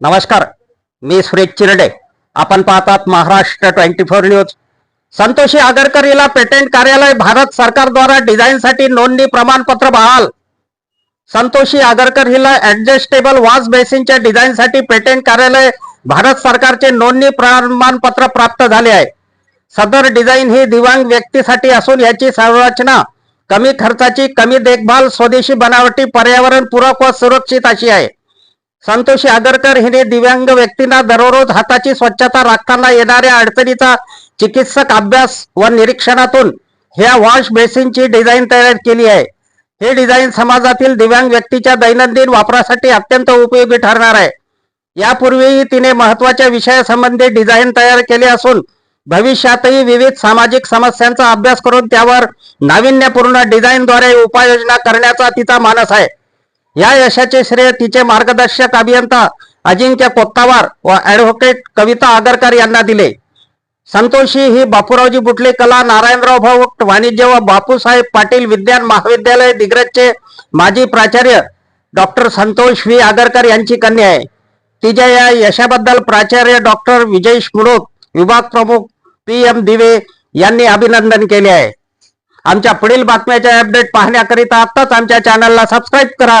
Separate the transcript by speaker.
Speaker 1: नमस्कार मी सुरेश चिरडे. आपण पाहतात Maharashtra twenty four news. Santoshi Agarkar हिला पेटंट कार्यालय भारत सरकारद्वारा डिझाईनसाठी नोंदणी प्रमाणपत्र बहाल. संतोषी आगरकर हिला ऍडजस्टेबल वॉश बेसिनच्या डिझाईनसाठी पेटंट कार्यालय भारत सरकारचे नोंदणी प्रमाणपत्र प्राप्त झाले आहे. सदर डिझाईन ही दिव्यांग व्यक्तीसाठी असून याची संरचना कमी खर्चाची कमी देखभाल स्वदेशी बनावटी पर्यावरण पूरक व सुरक्षित अशी आहे. संतोषी आगरकर हिने दिव्यांग व्यक्तींना दररोज हाताची स्वच्छता राखताना येणाऱ्या अडचणीचा चिकित्सक अभ्यास व निरीक्षणातून ह्या वॉश बेसिनची डिझाईन तयार केली आहे. हे डिझाईन समाजातील दिव्यांग व्यक्तीच्या दैनंदिन वापरासाठी अत्यंत उपयोगी ठरणार आहे. यापूर्वीही तिने महत्त्वाच्या विषयासंबंधी डिझाईन तयार केले असून भविष्यातही विविध सामाजिक समस्यांचा अभ्यास करून त्यावर नाविन्यपूर्ण डिझाईनद्वारे उपाययोजना करण्याचा तिचा मानस आहे. या यशाचे श्रेय तिचे मार्गदर्शक अभियंता अजिंक्य कोत्तावार व ऍडव्होकेट कविता आगरकर यांना दिले. संतोषी ही बापूरावजी बुटले कला नारायणराव भाऊ वाणिज्य व बापूसाहेब पाटील विज्ञान महाविद्यालय दिग्रजचे माजी प्राचार्य डॉक्टर संतोष व्ही. आगरकर यांची कन्या आहे. तिच्या या यशाबद्दल प्राचार्य डॉक्टर विजय मुडोत विभाग प्रमुख पी. एम. दिवे यांनी अभिनंदन केले आहे. आमच्या पुढील बातम्याच्या अपडेट पाहण्याकरिता आत्ताच आमच्या चॅनलला सबस्क्राईब करा.